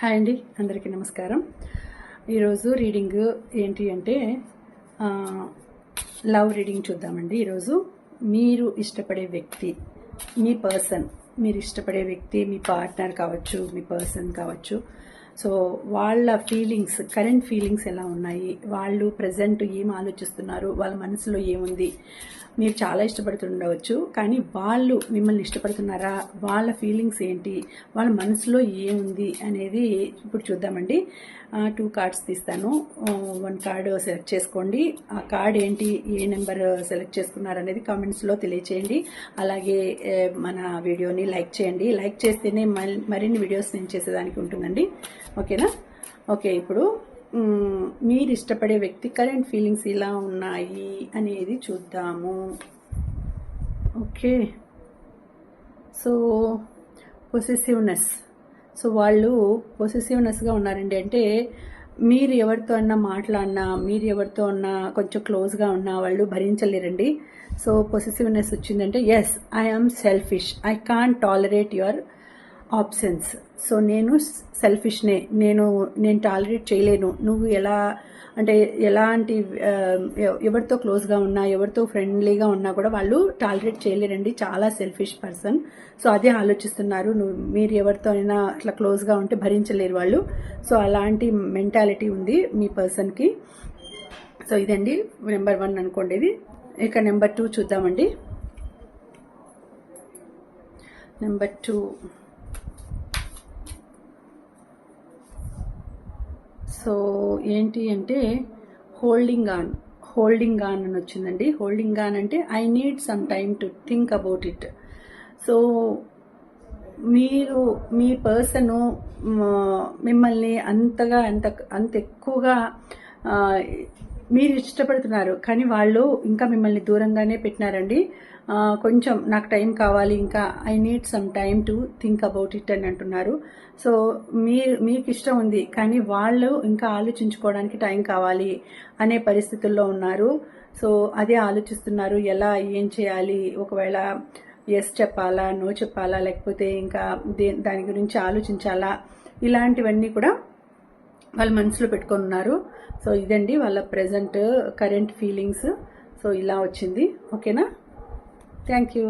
Hi అండి అందరికీ నమస్కారం. ఈరోజు రీడింగ్ ఏంటి అంటే లవ్ రీడింగ్ చూద్దామండి. ఈరోజు మీరు ఇష్టపడే వ్యక్తి మీ పర్సన్ మీరు ఇష్టపడే వ్యక్తి మీ పార్ట్నర్ కావచ్చు మీ పర్సన్ కావచ్చు. సో వాళ్ళ ఫీలింగ్స్ కరెంట్ ఫీలింగ్స్ ఎలా ఉన్నాయి? వాళ్ళు ప్రజెంట్ ఏం ఆలోచిస్తున్నారు? వాళ్ళ మనసులో ఏముంది? మీరు చాలా ఇష్టపడుతుండవచ్చు కానీ వాళ్ళు మిమ్మల్ని ఇష్టపడుతున్నారా? వాళ్ళ ఫీలింగ్స్ ఏంటి? వాళ్ళ మనసులో ఏముంది అనేది ఇప్పుడు చూద్దామండి. టూ కార్డ్స్ తీస్తాను. వన్ కార్డ్ సెలెక్ట్ చేసుకోండి. ఆ కార్డ్ ఏంటి? ఏ నెంబర్ సెలెక్ట్ చేసుకున్నారనేది కామెంట్స్లో తెలియచేయండి. అలాగే మన వీడియోని లైక్ చేయండి. లైక్ చేస్తేనే మరిన్ని వీడియోస్ నేను చేసేదానికి ఉంటుందండి. ఓకేనా? ఓకే ఇప్పుడు మీరు ఇష్టపడే వ్యక్తి కరెంట్ ఫీలింగ్స్ ఇలా ఉన్నాయి అనేది చూద్దాము. ఓకే. సో పొసెసివ్నెస్ సో వాళ్ళు పొసెసివ్నెస్గా ఉన్నారండి. అంటే మీరు ఎవరితో అన్నా మాట్లాడినా మీరు ఎవరితో అన్నా కొంచెం క్లోజ్గా ఉన్నా వాళ్ళు భరించలేరండి. సో పొసెసివ్నెస్ వచ్చిందంటే yes I am selfish I can't tolerate your options so నేను సెల్ఫిష్నే నేను నేను టాలరేట్ చేయలేను. నువ్వు ఎలా అంటే ఎలాంటి ఎవరితో క్లోజ్గా ఉన్నా ఎవరితో ఫ్రెండ్లీగా ఉన్నా కూడా వాళ్ళు టాలరేట్ చేయలేరండి. చాలా సెల్ఫిష్ పర్సన్. సో అదే ఆలోచిస్తున్నారు. నువ్వు మీరు ఎవరితో అయినా అట్లా క్లోజ్గా ఉంటే భరించలేరు వాళ్ళు. సో అలాంటి మెంటాలిటీ ఉంది మీ పర్సన్కి. సో ఇదండి. నెంబర్ వన్ అనుకోండి ఇది. ఇక నెంబర్ టూ చూద్దామండి. Number two. సో ఏంటి అంటే హోల్డింగ్ ఆన్ హోల్డింగ్ ఆన్ అని వచ్చిందండి. హోల్డింగ్ ఆన్ అంటే I need some time to think about it so మీరు మీ పర్సను మిమ్మల్ని అంతగా అంత అంత ఎక్కువగా మీరు ఇష్టపడుతున్నారు కానీ వాళ్ళు ఇంకా మిమ్మల్ని దూరంగానే పెట్టినారండి. కొంచెం నాకు టైం కావాలి ఇంకా I need some time to think about it అని అంటున్నారు. సో మీరు మీకు ఇష్టం ఉంది కానీ వాళ్ళు ఇంకా ఆలోచించుకోవడానికి టైం కావాలి అనే పరిస్థితుల్లో ఉన్నారు. సో అదే ఆలోచిస్తున్నారు ఎలా ఏం చేయాలి ఒకవేళ ఎస్ చెప్పాలా నో చెప్పాలా లేకపోతే ఇంకా దే దాని గురించి ఆలోచించాలా ఇలాంటివన్నీ కూడా వాళ్ళు మనసులో పెట్టుకొని ఉన్నారు సో ఇదండి వాళ్ళ ప్రజెంట్ కరెంట్ ఫీలింగ్స్ సో ఇలా వచ్చింది. ఓకేనా థ్యాంక్ యూ